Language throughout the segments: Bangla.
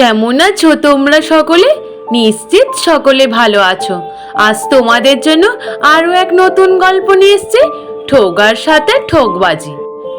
কেমন আছো তোমরা সকলে? নিশ্চিত সকলে ভালো আছো। আজ তোমাদের জন্য আরও এক নতুন গল্প নিয়ে এসছে, ঠোগার সাথে ঠোকবাজি।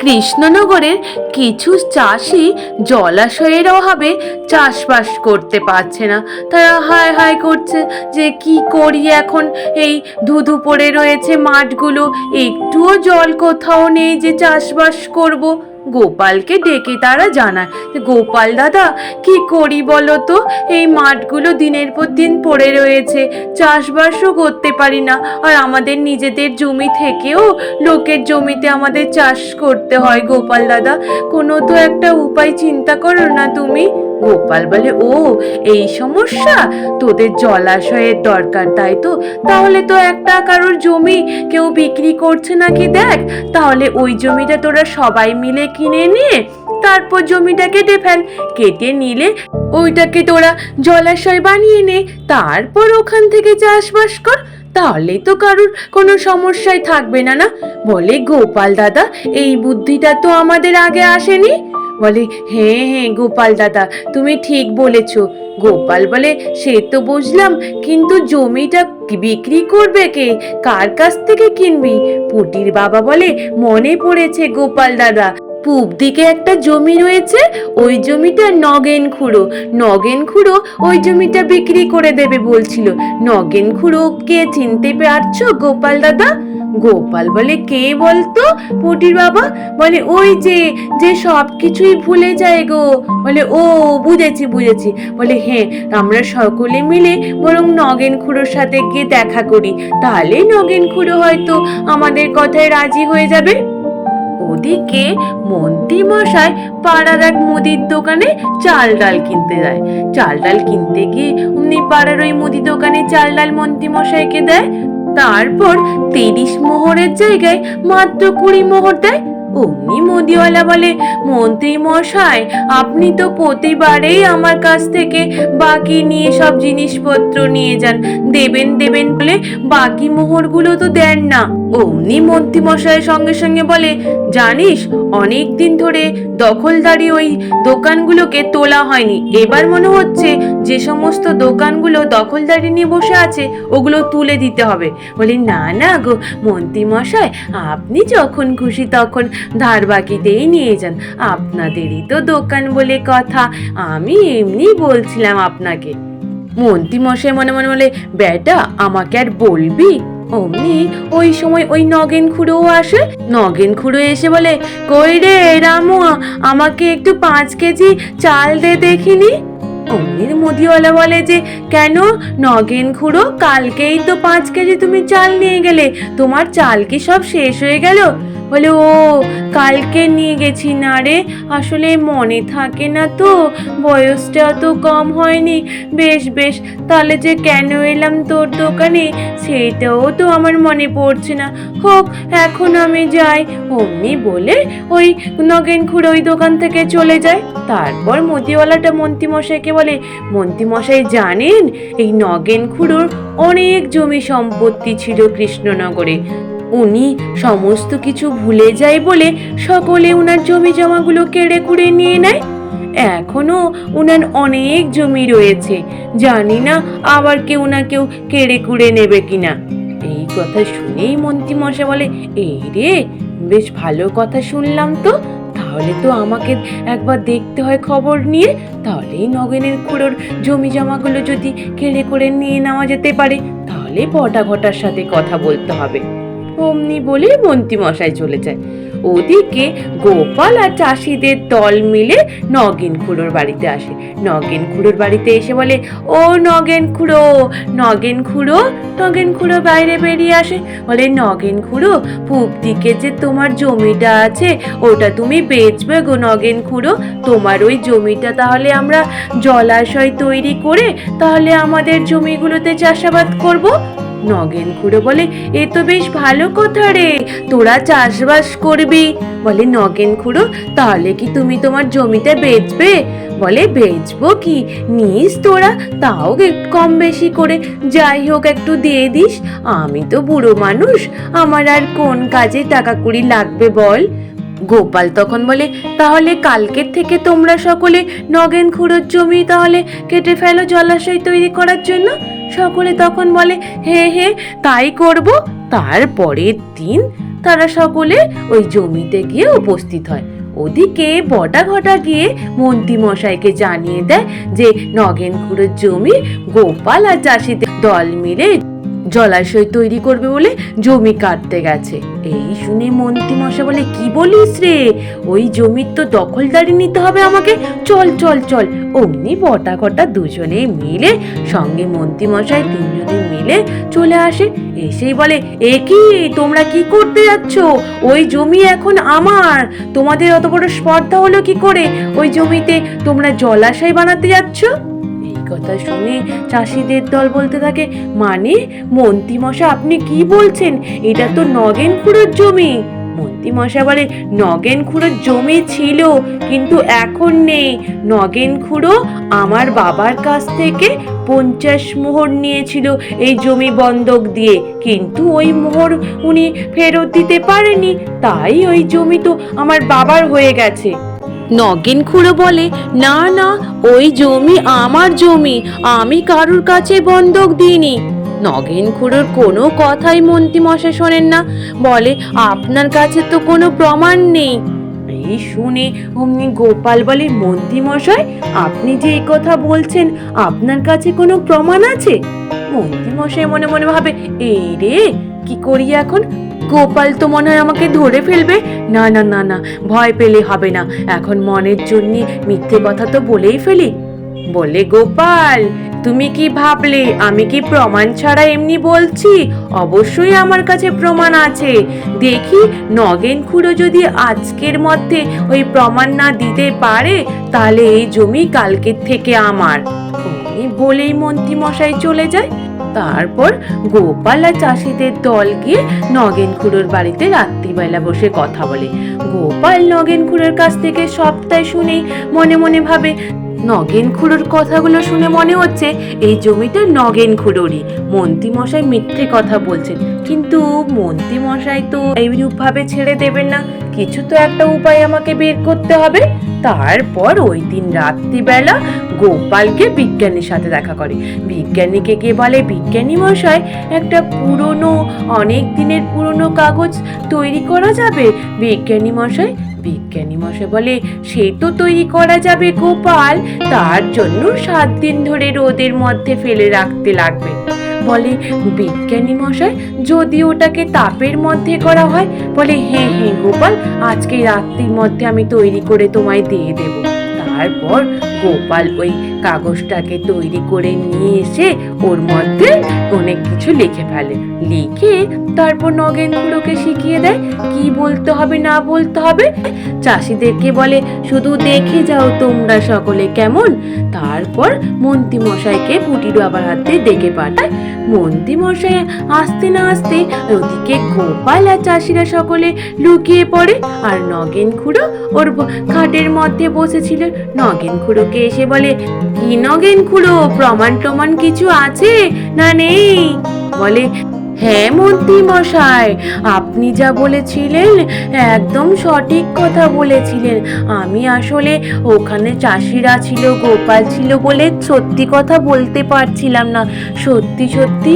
কৃষ্ণনগরের কিছু চাষি জলাশয়ের অভাবে চাষবাস করতে পারছে না। তারা হায় হায় করছে যে কি করি এখন? এই ধুধু পড়ে রয়েছে মাঠগুলো, একটুও জল কোথাও নেই যে চাষবাস করব। গোপালকে ডেকে তারা জানায় গোপাল দাদা, কি করি বলো তো? এই মাঠগুলো দিনের পর দিন পড়ে রয়েছে। চাষবাসও করতে পারি না। আর আমাদের নিজেদের জমি থেকেও লোকের জমিতে আমাদের চাষ করতে হয় গোপাল দাদা। কোনো তো একটা উপায় চিন্তা করো না তুমি। গোপাল বলে, ও, এই সমস্যা? তোদের জলাশয়ের দরকার, তাই তো? তাহলে তো একটা কারোর জমি কেউ বিক্রি করছে নাকি দেখ? তাহলে ওই জমিটা তোরা সবাই মিলে কিনে নিয়ে তারপর জমিটা কেটে ফেল। কেটে নিলে ওইটাকে তোরা জলাশয় বানিয়ে নে। তারপর ওখান থেকে চাষবাস কর। তাহলেই তো কারোর কোনো সমস্যাই থাকবে না না? বলে গোপাল দাদা, এই বুদ্ধিটা তো আমাদের আগে আসেনি? বলে হ্যাঁ হ্যাঁ গোপাল দাদা, তুমি ঠিক বলেছ। গোপাল বলে, সে তো বুঝলাম, কিন্তু জমিটা বিক্রি করবে কে? কার কাছ থেকে কিনবি? পুটির বাবা বলে, মনে পড়েছে গোপাল দাদা। পূব দিকে একটা জমি রয়েছে, ওই জমিটা নগেন খুঁড়ো। নগেন খুঁড়ো ওই জমিটা বিক্রি করে দেবে বলছিল। নগেন খুঁড়ো কে চিনতে পারছ? গোপাল দাদা? গোপাল বলে, কে বলতো? পুটির বাবা? বলে, ওই যে যে সব কিছুই ভুলে যায় গো। বলে, ও, বুঝেছি বুঝেছি। বলে হ্যাঁ আমরা সকলে মিলে বরং নগেন খুঁড়োর সাথে গিয়ে দেখা করি। তাহলে নগেন খুঁড়ো হয়তো আমাদের কথায় রাজি হয়ে যাবে। ওদিকে মন্ত্রী মশাই পাড়ার এক মুদির দোকানে চাল ডাল কিনতে যায়। চাল ডাল কিনতে গিয়ে উনি পাড়ার ওই মুদি দোকানে চাল ডাল মন্ত্রী মশাইকে দেয়। তারপর তিরিশ মোহরের জায়গায় মাত্র কুড়ি মোহর দেয়। অমনি মোদিওয়ালা বলে, মন্ত্রী মশাই, আপনি তো প্রতিবারেই আমার কাছ থেকে বাকি নিয়ে সব জিনিসপত্র নিয়ে যান। দেবেন দেবেন বলে বাকি মোহরগুলো তো দেন না। অমনি মন্ত্রী মশাইয়ের সঙ্গে সঙ্গে বলে, জানিস, অনেক দিন ধরে দখলদারি ওই দোকানগুলোকে তোলা হয়নি। এবার মনে হচ্ছে যে সমস্ত দোকানগুলো দখলদারি নিয়ে বসে আছে, ওগুলো তুলে দিতে হবে। বলি, না না গো মন্ত্রী মশাই আপনি যখন খুশি তখন ধার বাকিতেই নিয়ে যান। আপনাদেরই তো দোকান বলে কথা, আমি এমনি বলছিলাম আপনাকে। মন্ত্রী মশাই মনে মনে বলে, বেটা, আমাকে আর বলবি? অমনি ওই সময় ওই নগেন খুঁড়োও আসে। নগেন খুঁড়ো এসে বলে, কই রে রামু আমাকে একটু পাঁচ কেজি চাল দে দেখিনি? অমনির মুদিওয়ালা বলে যে, কেন? নগেন খুঁড়ো, কালকেই তো পাঁচ কেজি তুমি চাল নিয়ে গেলে। তোমার চাল কি সব শেষ হয়ে গেল? বলে, ও, কালকে নিয়ে গেছি না রে, আসলে মনে থাকে না তো, বয়সটা অত কম হয়নি, বেশ বেশ, তাহলে যে কেন এলাম তোর দোকানে, সেটাও তো আমার মনে পড়ছে না, হোক, এখন আমি যাই। অমনি বলে ওই নগেন খুঁড়ো ওই দোকান থেকে চলে যায়, তারপর মন্ত্রীওয়ালাটা মন্ত্রীমশাইকে বলে, মন্ত্রীমশাই জানেন, এই নগেন খুঁড়োর অনেক জমি সম্পত্তি ছিল কৃষ্ণনগরে উনি সমস্ত কিছু ভুলে যায় বলে সকলে উনার জমি জমাগুলো কেড়ে কুড়ে নিয়ে নেয়। এখনও উনার অনেক জমি রয়েছে। জানি না আবার কেউ না কেউ কেড়ে কুড়ে নেবে কিনা। এই কথা শুনেই মন্ত্রী মশা বলে, এই রে, বেশ ভালো কথা শুনলাম তো। তাহলে তো আমাকে একবার দেখতে হয় খবর নিয়ে। তাহলেই নগেনের খুঁড়োর জমি জমাগুলো যদি কেড়ে করে নিয়ে নেওয়া যেতে পারে, তাহলে বটা ঘটার সাথে কথা বলতে হবে। অমনি বলে মন্ত্রী মশাই চলে যায়। ওদিকে গোপাল আর চাষিদের দল মিলে নগেন খুড়োর বাড়িতে আসে। নগেন খুড়োর বাড়িতে এসে বলে, ও নগেন খুড়ো নগেন খুড়ো নগেন খুড়ো বাইরে বেরিয়ে আসে। বলে, নগেন খুড়ো, পূব দিকে যে তোমার জমিটা আছে, ওটা তুমি বেচবে গো নগেন খুড়ো। তোমার ওই জমিটা তাহলে আমরা জলাশয় তৈরি করে তাহলে আমাদের জমিগুলোতে চাষাবাদ করব। নগেন খুড়ো বলে, এ তো বেশ ভালো কথা রে, তোরা চাষবাস করবি। বলে, নগেন খুড়ো, তাহলে কি তুমি তোমার জমিতে বেচবে? বলে, বেচবো কি? নিস তোরা, তাও একটু কম বেশি করে। যাই হোক, একটু দিয়ে দিস। আমি তো বুড়ো মানুষ, আমার আর কোন কাজে টাকা কুড়ি লাগবে বল? গোপাল তখন বলে, তাহলে কালকের থেকে তোমরা সকলে নগেন খুঁড়োর জমি তাহলে কেটে ফেলো জলাশয় তৈরি করার জন্য। সকলে তখন বলে, হে হে, তাই করব। তারপরের দিন তারা সকলে ওই জমিতে গিয়ে উপস্থিত হয়। ওদিকে বটা ঘটা গিয়ে মন্ত্রী মশাইকে জানিয়ে দেয় যে নগেন খুঁড়োর জমি গোপাল আর চাষিদের দল মিলে জলাশয় তৈরি করবে বলে জমি কাটতে গেছে। এই শুনে মন্ত্রী মশাই বলে, কি বলিস রে? ওই জমির তো দখলদারি নিতে হবে আমাকে। চল চল চল। অমনি বটা কটা দুজনে মিলে, সঙ্গে মন্ত্রী মশাই তিনজনে মিলে চলে আসে। এসেই বলে, এ কি? তোমরা কি করতে যাচ্ছ? ওই জমি এখন আমার। তোমাদের অত বড় স্পর্ধা হলো কি করে? ওই জমিতে তোমরা জলাশয় বানাতে যাচ্ছ? কথা শুনে চাষিদের দল বলতে থাকে। মানে মন্ত্রী মশাই আপনি কি বলছেন? এটা তো নগেন খুঁড়োর জমি। মন্ত্রী মশাই বলে নগেন খুঁড়োর জমি ছিল, কিন্তু এখন নেই। নগেন খুঁড়ো আমার বাবার কাছ থেকে পঞ্চাশ মোহর নিয়েছিল এই জমি বন্ধক দিয়ে। কিন্তু ওই মোহর উনি ফেরত দিতে পারেনি, তাই ওই জমি তো আমার বাবার হয়ে গেছে। নগেন খুঁড়ো বলে, না না, ওই জমি আমার জমি, আমি কারুর কাছে বন্ধক দিইনি। নগেন খুঁড়োর কোনো কথাই মন্ত্রী মশাই শোনেন না। বলে, আপনার কাছে তো কোনো প্রমাণ নেই। এই শুনে অমনি গোপাল বলে মন্ত্রী মশাই আপনি যে এই কথা বলছেন, আপনার কাছে কোনো প্রমাণ আছে? মন্ত্রী মশাই মনে মনে ভাবে, এই রে, কি করি এখন? গোপাল তো মনে হয় আমাকে ধরে ফেলবে? না না না না, ভয় পেলে হবে না। এখন মনের জন্য মিথ্যে কথা তো বলেই ফেলি। বলে, গোপাল, তুমি কি ভাবলে? আমি কি প্রমাণ ছাড়া এমনি বলছি? অবশ্যই আমার কাছে প্রমাণ আছে। দেখি, নগেন খুঁড়ো যদি আজকের মধ্যে ওই প্রমাণ না দিতে পারে, তাহলে এই জমি কালকের থেকে আমার। বলেই মন্ত্রী মশাই চলে যায়। তারপর গোপাল আর চাষিদের দল গিয়ে নগেন খুড়োর বাড়িতে রাত্রিবেলা বসে কথা বলে। গোপাল নগেন খুড়োর কাছ থেকে সবটাই শুনেই মনে মনে ভাবে নগেন খুড়োর কথাগুলো শুনে মনে হচ্ছে এই জমিটা নগেন খুড়োরই মন্ত্রী মশাই মিথ্যে কথা বলছেন। কিন্তু মন্ত্রী মশাই তো এইরূপভাবে ছেড়ে দেবেন না। কিছু তো একটা উপায় আমাকে বের করতে হবে। তারপর ওই দিন রাত্রিবেলা গোপালকে বিজ্ঞানীর সাথে দেখা করে। বিজ্ঞানীকে গিয়ে বলে বিজ্ঞানী মশাই একটা পুরনো, অনেক দিনের পুরনো কাগজ তৈরি করা যাবে? বিজ্ঞানী মশাই বিজ্ঞানী মশাই বলে, সে তো তৈরি করা যাবে গোপাল। তার জন্য সাত দিন ধরে রোদের মধ্যে ফেলে রাখতে লাগবে। বলে, বিজ্ঞানী মশাই, যদি ওটাকে তাপের মধ্যে করা হয়, বলে হ্যাঁ হ্যাঁ গোপাল, আজকে রাত্রির মধ্যে আমি তৈরি করে তোমায় দিয়ে দেব। তারপর গোপাল ওই কাগজটাকে তৈরি করে নিয়ে এসে ওর মধ্যে অনেক কিছু লিখে ফেলে। লিখে তারপর নগেনগুলোকে শিখিয়ে দেয়, কি বলতে হবে, না বলতে হবে। চাষিদেরকে বলে, শুধু দেখে যাও তোমরা সকলে কেমন। তারপর মন্ত্রী মশাইকে পুটির বাবার হাতে ডেকে পাঠায়। মন্ত্রী মশাই আসতে না আসতে ওদিকে গোপাল আর চাষিরা সকলে লুকিয়ে পড়ে আর নগেন খুঁড়ো ওর খাটের মধ্যে বসেছিল। নগেন খুঁড়োকে এসে বলে, কি নগেন খুঁড়ো প্রমাণ টমান কিছু আছে না নেই? বলে হ্যাঁ মন্ত্রী মশাই, আপনি যা বলেছিলেন, একদম সঠিক কথা বলেছিলেন। আমি আসলে ওখানে চাষিরা ছিল, গোপাল ছিল বলে সত্যি কথা বলতে পারছিলাম না। সত্যি সত্যি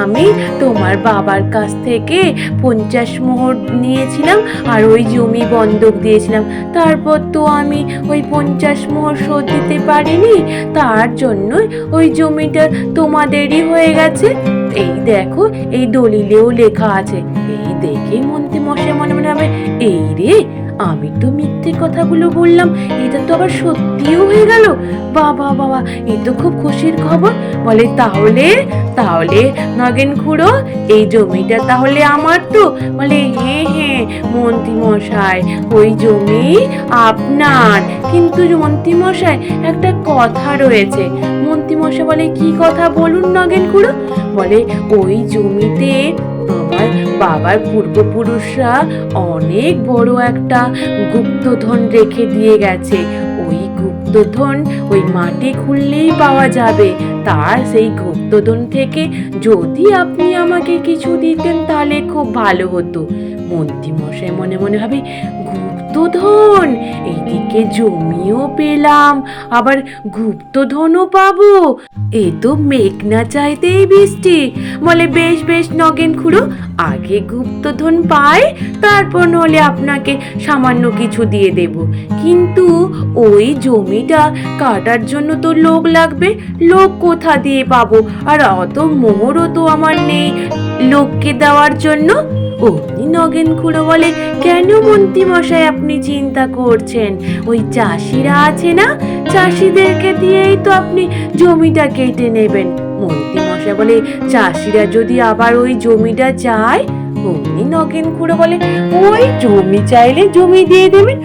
আমি তোমার বাবার কাছ থেকে পঞ্চাশ মোহর নিয়েছিলাম আর ওই জমি বন্ধক দিয়েছিলাম। তারপর তো আমি ওই পঞ্চাশ মোহর শোধ দিতে পারিনি, তার জন্য ওই জমিটা তোমাদেরই হয়ে গেছে। এই দেখো, এই দলিলেও লেখা আছে। এই দেখে মন্ত্রী মশাই মনে মনে হবে এই রে আমি তো মিথ্যে কথাগুলো বললাম, এটা তো আবার সত্যিও হয়ে গেল। বাবা বাবা, এ তো খুব খুশির খবর। বলে, তাহলে তাহলে, নগেন খুড়ো, এই জমিটা তাহলে আমার তো। বলে হ্যাঁ হ্যাঁ মন্ত্রী মশাই, ওই জমি আপনার। কিন্তু মন্ত্রী মশাই, একটা কথা রয়েছে। মন্ত্রী মশাই বলে, কি কথা? বলুন নগেন খুড়ো। বলে, ওই জমিতে বাবার পূর্বপুরুষরা অনেক বড় একটা গুপ্তধন রেখে দিয়ে গেছে। ওই গুপ্তধন ওই মাটি খুললেই পাওয়া যাবে। তার সেই গুপ্তধন থেকে যদি আপনি আমাকে কিছু দিতেন তাহলে খুব ভালো হতো। মন্ত্রী মশাই মনে মনে ভাবে, গুপ্তধন? এইদিকে জমিও পেলাম, আবার গুপ্তধনও পাবো। এ তো মেঘ না চাইতেই বৃষ্টি। বলে বেশ বেশ নগেন খুঁড়ো, আগে গুপ্তধন পায় তারপর নলে আপনাকে সামান্য কিছু দিয়ে দেব। কিন্তু ওই জমিটা কাটার জন্য তো লোক লাগবে, লোক কোথা দিয়ে পাবো? আর অত মোহরও তো আমার নেই। লোককে দেওয়ার জন্য? অমনি নগেন খুঁড়ো বলে, কেন মন্ত্রী মশাই আপনি চিন্তা করছেন? ওই চাষিরা আছে না? চাষিদেরকে দিয়েই তো আপনি জমিটা কেটে নেবেন। মন্ত্রী মশাই বলে, চাষিরা যদি আবার ওই জমিটা চায়? নগেন খুঁড়ো বলে, ওই জমি চাইলে জমি দিয়ে দেবেন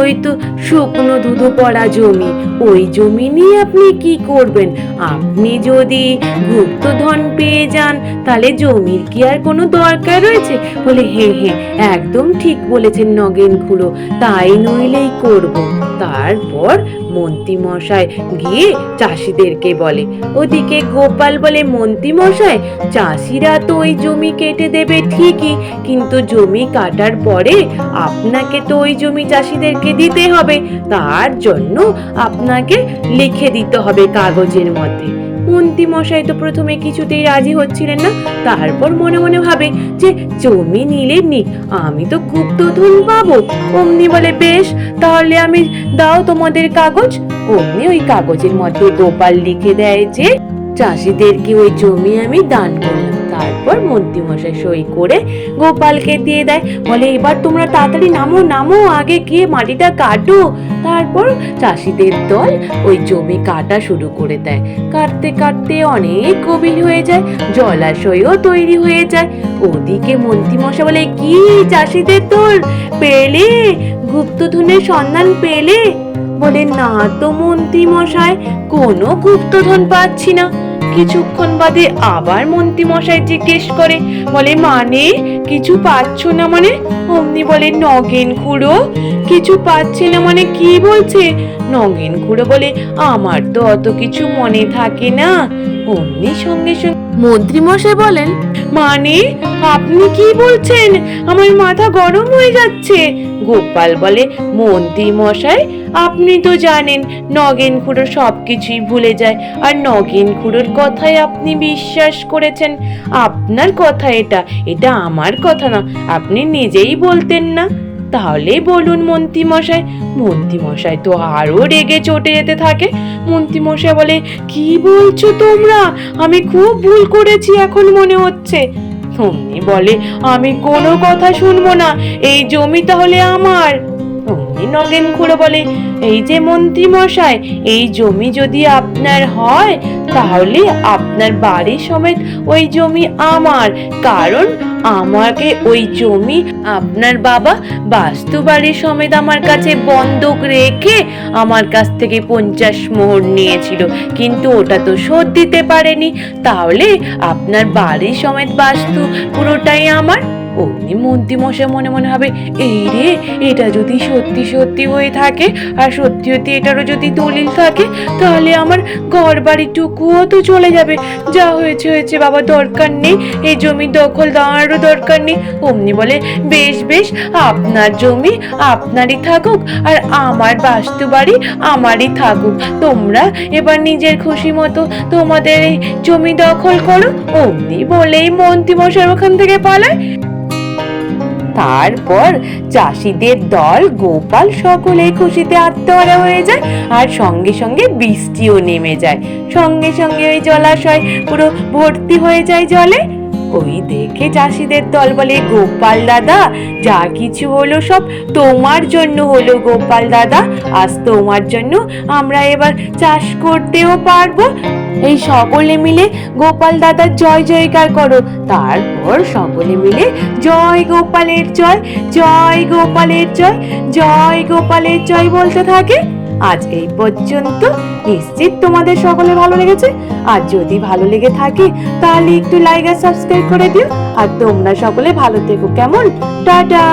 ওই তো শুকনো ধুধো পড়া জমি। ওই জমি নিয়ে আপনি কি করবেন? আপনি যদি গুপ্তধন পেয়ে যান, তাহলে জমির কি আর কোনো দরকার রয়েছে? বলে হে হে একদম ঠিক বলেছেন নগেন খুড়ো, তাই নইলেই করব। তারপর মন্ত্রী মশাই গিয়ে চাষিদেরকে বলে। ওদিকে গোপাল বলে মন্ত্রী মশাই চাষিরা তো ওই জমি কেটে দেবে ঠিকই, কিন্তু জমি কাটার পরে আপনাকে তো ওই জমি চাষিদেরকে দিতে হবে। তার জন্য আপনাকে লিখে দিতে হবে কাগজের মধ্যে। মন্ত্রী মশাই তো প্রথমে কিছুতেই রাজি হচ্ছিলেন না, তারপর মনে মনে ভাবে যে জমি নিলে নি আমি তো খুব গুপ্তধন পাবো, অমনি বলে বেশ, তাহলে আমি দাও তোমাদের কাগজ। অমনি ওই কাগজের মধ্যে গোপাল লিখে দেয় যে চাষিদেরকে ওই জমি আমি দান করলাম? তারপর মন্ত্রী মশাই সই করে গোপালকে দিয়ে দেয়। বলে, এবার তোমরা তাড়াতাড়ি নামো নামো, আগে গিয়ে মাটিটা কাটো। তারপর চাষিদের দল ওই জমি কাটা শুরু করে দেয়। কাটতে কাটতে অনেক গভীর হয়ে যায়, জলাশয়ও তৈরি হয়ে যায়। ওদিকে মন্ত্রী মশাই বলে, কি চাষিদের দল? পেলে? গুপ্তধনের সন্ধান পেলে? বলে, না তো মন্ত্রী মশাই কোনো গুপ্তধন পাচ্ছি না। কিছুক্ষণ বাদে আবার মন্ত্রী মশাই জিজ্ঞেস করে, বলে মানে কিছু পাচ্ছ না মানে? অমনি বলে, নগেন খুঁড়ো, কিছু পাচ্ছি না মানে কি বলছে? নগেন খুঁড়ো বলে, আমার তো অত কিছু মনে থাকে না। অমনি সঙ্গে সঙ্গে মন্ত্রী মশাই বলেন মানে আপনি কি বলছেন? আমার মাথা গরম হয়ে যাচ্ছে। গোপাল বলে মন্ত্রী মশাই আপনি তো জানেন নগেন খুড়ো সব কিছুই ভুলে যায়। আর নগেন খুড়োর কথায় আপনি বিশ্বাস করেছেন। আপনার কথা এটা এটা আমার কথা না। আপনি নিজেই বলতেন না। তাহলে বলুন মন্ত্রীমশাই। মন্ত্রীমশাই তো আরও রেগে চটে যেতে থাকে। মন্ত্রীমশাই বলে, কি বলছো তোমরা? আমি খুব ভুল করেছি এখন মনে হচ্ছে। অমনি বলে, আমি কোনো কথা শুনব না। এই জমি তাহলে আমার। নগেন খুঁড়ো বলে, এই যে মন্ত্রী মশাই এই জমি যদি আপনার হয়, তাহলে আপনার বাড়ি সমেত ওই জমি আমার। কারণ আমাকে ওই জমি আপনার বাবা বাস্তু বাড়ি সমেত আমার কাছে বন্ধক রেখে আমার কাছ থেকে পঞ্চাশ মোহর নিয়েছিল। কিন্তু ওটা তো শোধ দিতে পারেনি। তাহলে আপনার বাড়ি সমেত বাস্তু পুরোটাই আমার। অমনি মন্ত্রী মশাই মনে মনে হবে এই রে, এটা যদি সত্যি সত্যি হয়ে থাকে, আর সত্যি সত্যি এটারও যদি দলিল থাকে, তাহলে আমার ঘর বাড়িটুকুও তো চলে যাবে। যা হয়েছে হয়েছে বাবা, দরকার নেই। এই জমি দখল দেওয়ারও দরকার নেই। অমনি বলে, বেশ বেশ, আপনার জমি আপনারই থাকুক, আর আমার বাস্তু বাড়ি আমারই থাকুক। তোমরা এবার নিজের খুশি মতো তোমাদের এই জমি দখল করো। অমনি বলেই মন্ত্রী মশাই ওখান থেকে পালায়। তারপর চাষিদের দল গোপাল সকলেই খুশিতে আত্মহারা হয়ে যায় আর সঙ্গে সঙ্গে বৃষ্টিও নেমে যায়। সঙ্গে সঙ্গে ওই জলাশয় পুরো ভর্তি হয়ে যায় জলে। ওই দেখে চাষিদের দল বলে, গোপাল দাদা, যা কিছু হলো সব তোমার জন্য হলো গোপাল দাদা। আজ তোমার জন্য আমরা এবার চাষ করতেও পারব। এই সকলে মিলে গোপাল দাদার জয় জয়কার করো। তারপর সকলে মিলে জয় গোপালের জয় জয় গোপালের জয় জয় গোপালের জয় বলতে থাকে। আজ এই পর্যন্ত। নিশ্চিত তোমাদের সকলে ভালো লেগেছে? আর যদি ভালো লেগে থাকে, তাহলে একটু লাইক আর সাবস্ক্রাইব করে দিও। আর তোমরা সকলে ভালো থেকো কেমন? টাটা!